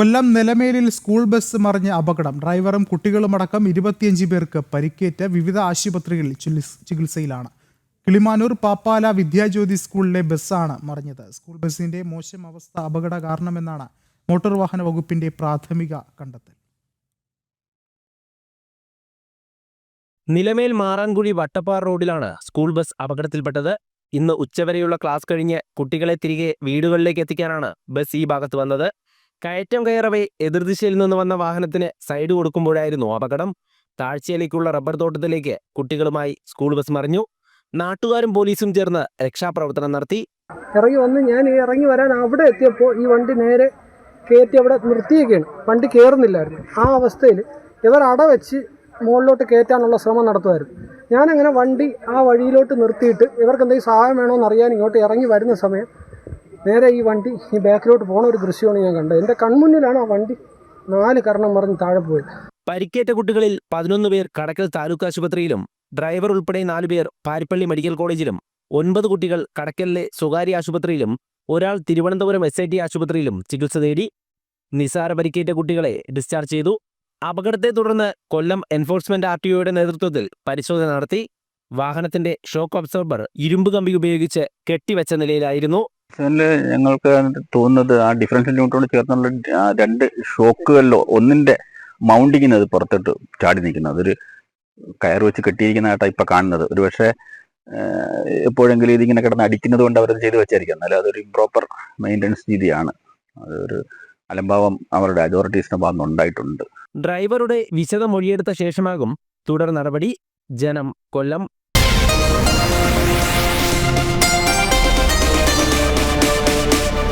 കൊല്ലം നിലമേലിൽ school bus മറിഞ്ഞ അപകടം. ഡ്രൈവറും കുട്ടികളുമടക്കം ഇരുപത്തിയഞ്ച് പേർക്ക് പരിക്കേറ്റ് വിവിധ ആശുപത്രികളിൽ ചികിത്സ- ചികിത്സയിലാണ്. കിളിമാനൂർ പാപ്പാല വിദ്യാജ്യോതി സ്കൂളിലെ ബസ്സാണ് മറിഞ്ഞത്. സ്കൂൾ ബസ്സിന്റെ മോശം അവസ്ഥ അപകട കാരണമെന്നാണ് മോട്ടോർ വാഹന വകുപ്പിന്റെ പ്രാഥമിക കണ്ടെത്തൽ. നിലമേൽ മാറാൻകുഴി വട്ടപ്പാറ റോഡിലാണ് സ്കൂൾ ബസ് അപകടത്തിൽപ്പെട്ടത്. ഇന്ന് ഉച്ചവരെയുള്ള ക്ലാസ് കഴിഞ്ഞ് കുട്ടികളെ തിരികെ വീടുകളിലേക്ക് എത്തിക്കാനാണ് ബസ് ഈ ഭാഗത്ത് വന്നത്. കയറ്റം കയറവേ എതിർദിശയിൽ നിന്ന് വന്ന വാഹനത്തിന് സൈഡ് കൊടുക്കുമ്പോഴായിരുന്നു അപകടം. താഴ്ചയിലേക്കുള്ള റബ്ബർ തോട്ടത്തിലേക്ക് കുട്ടികളുമായി സ്കൂൾ ബസ് മറിഞ്ഞു. നാട്ടുകാരും പോലീസും ചേർന്ന് രക്ഷാപ്രവർത്തനം നടത്തി. ഇറങ്ങി വന്ന് ഞാൻ ഇറങ്ങി വരാൻ അവിടെ എത്തിയപ്പോൾ ഈ വണ്ടി നേരെ കയറ്റി അവിടെ നിർത്തിയൊക്കെയാണ് വണ്ടി കയറുന്നില്ലായിരുന്നു ആ അവസ്ഥയിൽ ഇവർ അടവെച്ച് മുകളിലോട്ട് കയറ്റാനുള്ള ശ്രമം നടത്തുമായിരുന്നു. ഞാനങ്ങനെ വണ്ടി ആ വഴിയിലോട്ട് നിർത്തിയിട്ട് ഇവർക്ക് എന്തെങ്കിലും സഹായം വേണോ എന്നറിയാൻ ഇങ്ങോട്ട് ഇറങ്ങി വരുന്ന സമയം നേരെ ഈ വണ്ടി ഈ ബാക്കിലോട്ട് പോണ ഒരു ദൃശ്യമാണ് ഞാൻ കണ്ടത്. എന്റെ കൺമുന്നിലാണ് ആ വണ്ടി നാല് കരണം മറിഞ്ഞ് താഴെ പോയത്. പരിക്കേറ്റ കുട്ടികളിൽ പതിനൊന്ന് പേർ കടക്കൽ താലൂക്ക് ആശുപത്രിയിലും ഡ്രൈവർ ഉൾപ്പെടെ നാല് പേർ പാരിപ്പള്ളി മെഡിക്കൽ കോളേജിലും ഒൻപത് കുട്ടികൾ കടക്കലിലെ സ്വകാര്യ ആശുപത്രിയിലും ഒരാൾ തിരുവനന്തപുരം എസ് ആശുപത്രിയിലും ചികിത്സ തേടി നിസാര പരിക്കേറ്റ കുട്ടികളെ ഡിസ്ചാർജ് ചെയ്തു. അപകടത്തെ തുടർന്ന് കൊല്ലം എൻഫോഴ്സ്മെന്റ് ആർ നേതൃത്വത്തിൽ പരിശോധന നടത്തി. വാഹനത്തിന്റെ ഷോക്ക് അബ്സോർബർ ഇരുമ്പ് കമ്പി ഉപയോഗിച്ച് കെട്ടിവെച്ച നിലയിലായിരുന്നു. ഇതിൽ ഞങ്ങൾക്ക് തോന്നുന്നത് ആ ഡിഫറൻഷ്യൽ യൂണിറ്റോട് ചേർന്നുള്ള രണ്ട് ഷോക്കുകളിലോ ഒന്നിന്റെ മൗണ്ടിങ്ങിന് അത് പുറത്തോട്ട് ചാടി നിൽക്കുന്നത് അതൊരു കയർ വെച്ച് കെട്ടിയിരിക്കുന്നതായിട്ടാണ് ഇപ്പൊ കാണുന്നത്. ഒരു പക്ഷേ എപ്പോഴെങ്കിലും ഇതിങ്ങനെ കിടന്ന് അടിക്കുന്നത് കൊണ്ട് അവരത് ചെയ്ത് വെച്ചായിരിക്കും. എന്നാലും അതൊരു ഇംപ്രോപ്പർ മെയിന്റനൻസ് രീതിയാണ്. അതൊരു അലംഭാവം അവരുടെ അതോറിറ്റീസിന്റെ ഭാഗം ഉണ്ടായിട്ടുണ്ട്. ഡ്രൈവറുടെ വിശദ മൊഴിയെടുത്ത ശേഷമാകും തുടർ നടപടി. ജനം കൊല്ലം